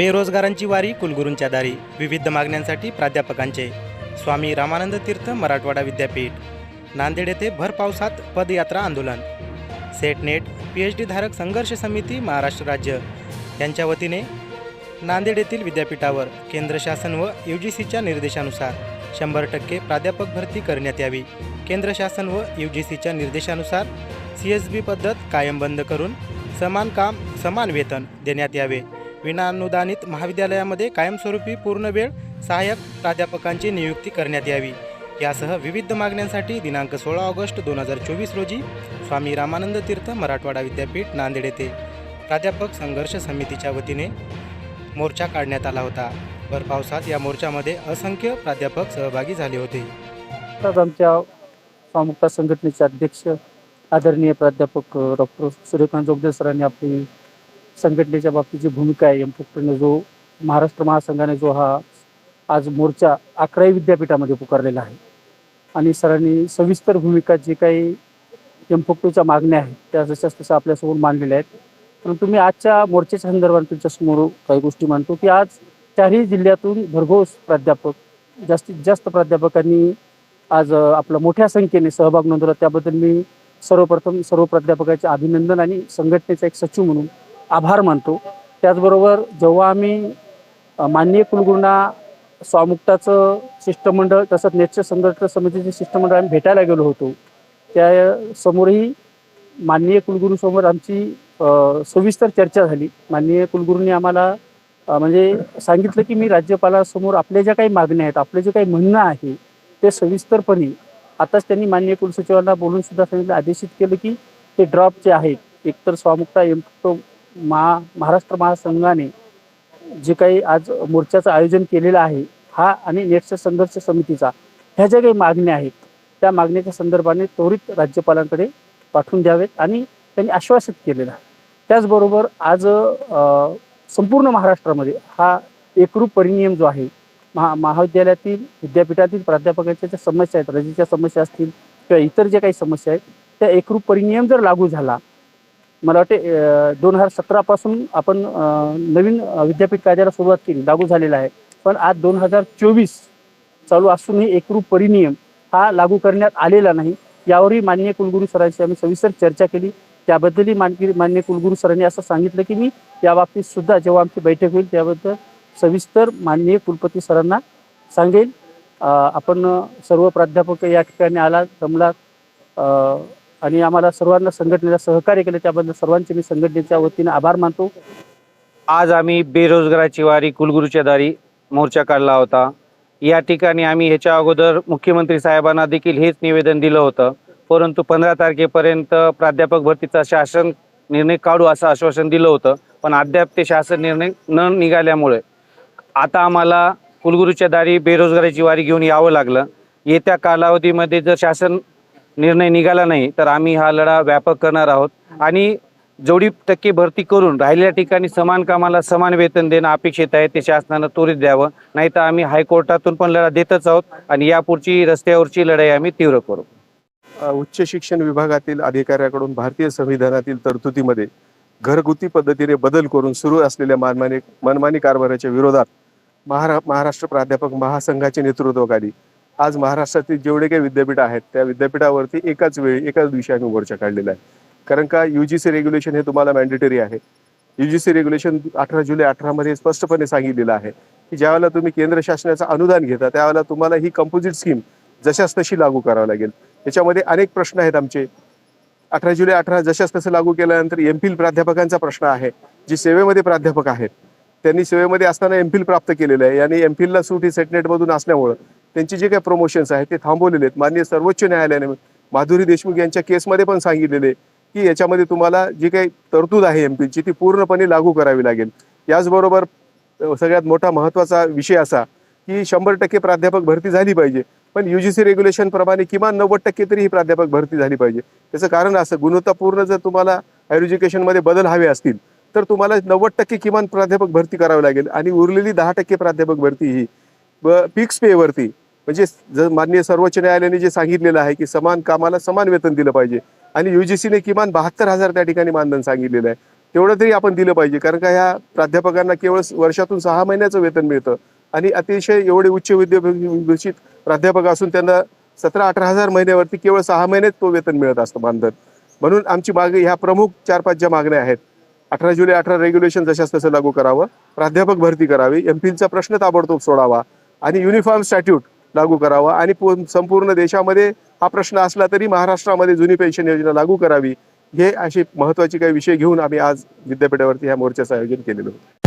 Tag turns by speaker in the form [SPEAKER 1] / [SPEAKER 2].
[SPEAKER 1] बेरोजगारांची वारी कुलगुरूंच्या दारी विविध मागण्यांसाठी प्राध्यापकांचे स्वामी रामानंद तीर्थ मराठवाडा विद्यापीठ नांदेड येथे भर पावसात पदयात्रा आंदोलन सेटनेट पी एच डी धारक संघर्ष समिती महाराष्ट्र राज्य यांच्या वतीने नांदेड येथील विद्यापीठावर केंद्र शासन व यू जी सीच्या निर्देशानुसार शंभर टक्के प्राध्यापक भरती करण्यात यावी केंद्र शासन व यू जी सीच्या निर्देशानुसार सी एस बी पद्धत कायम बंद करून समान काम समान वेतन देण्यात यावे विनाअनुदानित महाविद्यालयामध्ये कायमस्वरूपी पूर्ण वेळ सहाय्यक प्राध्यापकांची नियुक्ती करण्यात यावी यासह विविध मागण्यांसाठी दिनांक सोळा ऑगस्ट दोन हजार चोवीस रोजी स्वामी रामानंद तीर्थ मराठवाडा विद्यापीठ नांदेड येथे प्राध्यापक संघर्ष समितीच्या वतीने मोर्चा काढण्यात आला होता भर पावसात या मोर्चामध्ये असंख्य प्राध्यापक सहभागी झाले होते
[SPEAKER 2] आज आमच्या स्वामुक्ता संघटनेचे अध्यक्ष आदरणीय प्राध्यापक डॉक्टर सूर्यकांत जोगदेव सरांनी आपली संघटनेच्या बाबतीत जी भूमिका आहे एम एमपुकटनं जो महाराष्ट्र महासंघाने जो हा आज मोर्चा अकराही विद्यापीठामध्ये पुकारलेला आहे आणि सरांनी सविस्तर भूमिका जे काही एम एमफोक्टोच्या मागण्या आहेत त्या जशाच तशा आपल्यासमोर मानलेल्या आहेत परंतु मी आजच्या मोर्चाच्या संदर्भात तुमच्यासमोर काही गोष्टी मानतो की आज चारही जिल्ह्यातून भरघोस प्राध्यापक जास्तीत जास्त प्राध्यापकांनी आज आपला मोठ्या संख्येने सहभाग नोंदवला त्याबद्दल मी सर्वप्रथम सर्व प्राध्यापकाचे अभिनंदन आणि संघटनेचा एक सचिव म्हणून आभार मानतो त्याचबरोबर जेव्हा आम्ही माननीय कुलगुरुंना स्वामुक्ताचं शिष्टमंडळ तसंच नेटच्या संघर्ष समितीचे शिष्टमंडळ आम्ही भेटायला गेलो होतो त्या समोरही माननीय कुलगुरूसमोर आमची सविस्तर चर्चा झाली माननीय कुलगुरूंनी आम्हाला म्हणजे सांगितलं की मी राज्यपालासमोर आपल्या ज्या काही मागण्या आहेत आपले जे काही म्हणणं आहे ते सविस्तरपणे आताच त्यांनी माननीय कुलसचिवांना बोलून सुद्धा सांगितलं आदेशित केलं की ते ड्रॉप जे आहेत एकतर स्वामुक्ता एम महा महाराष्ट्र महासंघाने जे काही आज मोर्चाचं आयोजन केलेलं आहे हा आणि नेटचं संघर्ष समितीचा ह्या ज्या काही मागण्या आहेत त्या मागण्याच्या संदर्भाने त्वरित राज्यपालांकडे पाठवून द्यावेत आणि त्यांनी आश्वासित केलेलं त्याचबरोबर आज संपूर्ण महाराष्ट्रामध्ये हा एकरूप परिनियम जो आहे महा महाविद्यालयातील विद्यापीठातील प्राध्यापकांच्या ज्या समस्या आहेत रजेच्या समस्या असतील किंवा इतर ज्या काही समस्या आहेत त्या एकरूप परिनियम जर लागू झाला मला वाटते दोन हजार सतरापासून आपण नवीन विद्यापीठ कायद्याला सुरुवात केली लागू झालेला आहे पण आज दोन हजार चोवीस चालू असूनही एकरूप परिनियम हा लागू करण्यात आलेला नाही यावरही मान्य कुलगुरू सरांशी आम्ही सविस्तर चर्चा केली त्याबद्दलही मानगिरी मान्य कुलगुरू सरांनी असं सांगितलं की मी या बाबतीत सुद्धा जेव्हा आमची बैठक होईल त्याबद्दल सविस्तर माननीय कुलपती सरांना सांगेल आपण सर्व प्राध्यापक या ठिकाणी आला जमलात आणि आम्हाला सर्वांना संघटनेला सहकार्य केलं त्याबद्दल सर्वांचे मी संघटनेच्या वतीने आभार मानतो
[SPEAKER 3] आज आम्ही बेरोजगाराची वारी कुलगुरूच्या दारी मोर्चा काढला होता या ठिकाणी आम्ही ह्याच्या अगोदर मुख्यमंत्री साहेबांना देखील हेच निवेदन दिलं होतं परंतु पंधरा तारखेपर्यंत प्राध्यापक भरतीचा शासन निर्णय काढू असं आश्वासन दिलं होतं पण अद्याप ते शासन निर्णय न निघाल्यामुळे आता आम्हाला कुलगुरूच्या दारी बेरोजगाराची वारी घेऊन यावं लागलं येत्या कालावधीमध्ये जर शासन निर्णय निघाला नाही तर आम्ही हा लढा व्यापक करणार आहोत आणि जेवढी टक्के भरती करून राहिलेल्या ठिकाणी समान कामाला समान वेतन देणं अपेक्षित आहे ते शासनानं त्वरित द्यावं नाही तर आम्ही हायकोर्टातून पण लढा देतच आहोत आणि यापुढची रस्त्यावरची लढाई आम्ही तीव्र करू
[SPEAKER 4] उच्च शिक्षण विभागातील अधिकाऱ्याकडून भारतीय संविधानातील तरतुदीमध्ये घरगुती पद्धतीने बदल करून सुरू असलेल्या मनमानी मनमानी कारभाराच्या विरोधात महारा महाराष्ट्र प्राध्यापक महासंघाचे नेतृत्व नेतृत्वाखाली आज महाराष्ट्रातील जेवढे काही विद्यापीठ आहेत त्या विद्यापीठावरती एकाच वेळी एकाच दिवशी आम्ही मोर्चा काढलेला आहे कारण का युजीसी रेग्युलेशन हे तुम्हाला मॅन्डेटरी आहे युजीसी रेग्युलेशन अठरा जुलै मध्ये स्पष्टपणे सांगितलेलं आहे की ज्यावेळेला तुम्ही केंद्र शासनाचा अनुदान घेता त्यावेळेला तुम्हाला ही कंपोजिट स्कीम जशाच तशी लागू करावी लागेल त्याच्यामध्ये अनेक प्रश्न आहेत आमचे अठरा जुलै अठरा जशाच तसं लागू केल्यानंतर एम फिल प्राध्यापकांचा प्रश्न आहे जे सेवेमध्ये प्राध्यापक आहेत त्यांनी सेवेमध्ये असताना एम फिल प्राप्त केलेलं आहे आणि एम फिलला सूट ही सेटनेटमधून असल्यामुळं त्यांचे जे काही प्रमोशन्स आहेत ते थांबवलेले आहेत माननीय सर्वोच्च न्यायालयाने माधुरी देशमुख यांच्या केसमध्ये पण सांगितलेले की याच्यामध्ये तुम्हाला जी काही तरतूद आहे एम पीची ती पूर्णपणे लागू करावी लागेल याचबरोबर सगळ्यात मोठा महत्त्वाचा विषय असा की शंभर टक्के प्राध्यापक भरती झाली पाहिजे पण यू जी सी रेग्युलेशन प्रमाणे किमान नव्वद टक्के तरी ही प्राध्यापक भरती झाली पाहिजे त्याचं कारण असं गुणवत्तापूर्ण जर तुम्हाला हायर एज्युकेशनमध्ये बदल हवे असतील तर तुम्हाला नव्वद टक्के किमान प्राध्यापक भरती करावी लागेल आणि उरलेली दहा टक्के प्राध्यापक भरती ही पिक्स पे वरती म्हणजे माननीय सर्वोच्च न्यायालयाने जे सांगितलेलं आहे की समान कामाला समान वेतन दिलं पाहिजे आणि युजीसीने किमान बहात्तर हजार त्या ठिकाणी मानधन सांगितलेलं आहे तेवढं तरी आपण दिलं पाहिजे कारण का ह्या प्राध्यापकांना केवळ वर्षातून सहा महिन्याचं वेतन मिळतं आणि अतिशय एवढे उच्च विद्याभूषित प्राध्यापक असून त्यांना सतरा अठरा हजार महिन्यावरती केवळ सहा महिन्यात तो वेतन मिळत असतं मानधन म्हणून आमची मागणी ह्या प्रमुख चार पाच ज्या मागण्या आहेत अठरा जुलै अठरा रेग्युलेशन जशाच तसं लागू करावं प्राध्यापक भरती करावी एम प्रश्न ताबडतोब सोडावा आणि युनिफॉर्म स्टॅट्यूट लागू करावा आणि संपूर्ण देशामध्ये हा प्रश्न असला तरी महाराष्ट्रामध्ये जुनी पेन्शन योजना लागू करावी हे अशी महत्वाची काही विषय घेऊन आम्ही आज विद्यापीठावरती ह्या मोर्चाचं आयोजन केलेलं होतं